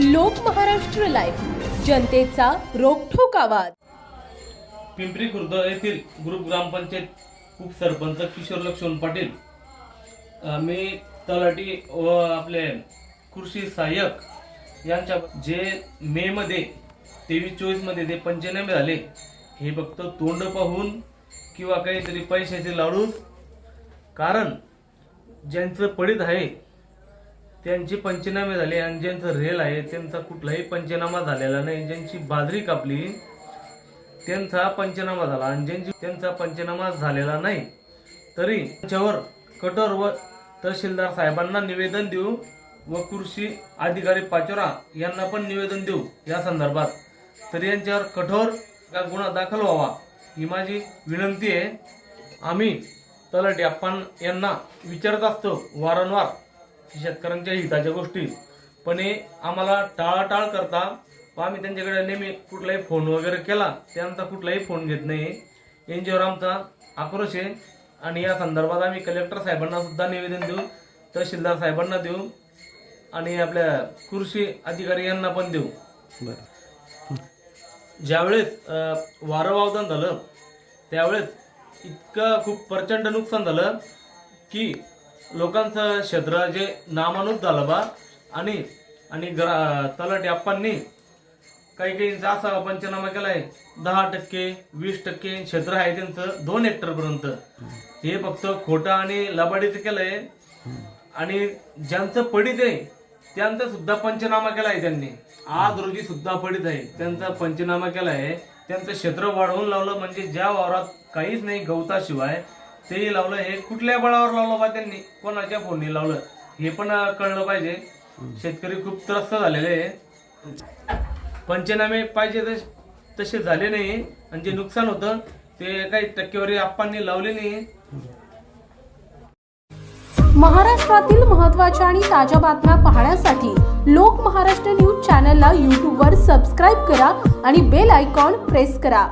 लोक महाराष्ट्र लाईव्ह. जनतेचा रोखोक आवाज. पिंपरी खुर्द येथील ग्रुप ग्रामपंचायत उपसरपंच किशोर लक्ष्मण पाटील मी तलाठी व आपले कृषी सहाय्यक यांच्या जे मे मध्ये तेवीस चोवीसमध्ये ते पंचनामे झाले हे फक्त तोंड पाहून किंवा काहीतरी पैशाचे लाडून कारण ज्यांचं पडीत आहे त्यांचे पंचनामे झाले आणि ज्यांचं रेल आहे त्यांचा कुठलाही पंचनामा झालेला नाही. ज्यांची बाजरी कापली त्यांचा पंचनामा झाला. आणि ज्यांची त्यांचा पंचनामा झालेला नाही तरी त्यांच्यावर कठोर व तहसीलदार साहेबांना निवेदन देऊ व कृषी अधिकारी पाचोरा यांना पण निवेदन देऊ या संदर्भात. तरी यांच्यावर कठोर का गुन्हा दाखल व्हावा ही माझी विनंती आहे. आम्ही तलाठी आपण यांना विचारत असतो वारंवार. शेतकऱ्यांच्या हिताच्या गोष्टी. पण हे आम्हाला टाळाटाळ करता व आम्ही त्यांच्याकडे नेहमी कुठलाही फोन वगैरे केला त्यांचा कुठलाही फोन घेत नाही. यांच्यावर आमचा आक्रोश आहे. आणि या संदर्भात आम्ही कलेक्टर साहेबांना सुद्धा निवेदन देऊ तहसीलदार साहेबांना देऊ आणि आपल्या कृषी अधिकारी यांना पण देऊ. ज्यावेळेस अ, वारं वावदान झालं त्यावेळेस इतकं खूप प्रचंड नुकसान झालं की लोकांचं क्षेत्र जे नामानूत झालं बा आणि आणि ग्रा तलाठी आप्पांनी काही काहींचा असा पंचनामा केलाय दहा टक्के वीस टक्के क्षेत्र आहे त्यांचं दोन हेक्टर पर्यंत. हे फक्त खोटं आणि लबाडीचं केलंय. आणि ज्यांचं पडीत आहे त्यांचा सुद्धा पंचनामा केलाय त्यांनी. आज रोजी सुद्धा पडीत आहे. त्यांचा पंचनामा केलाय. त्यांचं क्षेत्र वाढवून लावलं म्हणजे ज्या वावरात काहीच नाही गवताशिवाय तेही लावलं हे कुठल्या बळावर लावलं बा त्यांनी? कोणाच्या फोनने लावलं? हे पण कळलं पाहिजे. शेतकरी खूप त्रस्त झालेले आहे. पंचनामे पाहिजे तसे झाले नाही. आणि जे नुकसान होतं ते काही टक्केवारी आप्पांनी लावले नाही. महाराष्ट्रातील महत्त्वाच्या आणि ताज्या बातम्या पाहण्यासाठी लोक महाराष्ट्र न्यूज चॅनलला यूट्यूबवर सबस्क्राईब करा आणि बेल आयकॉन प्रेस करा.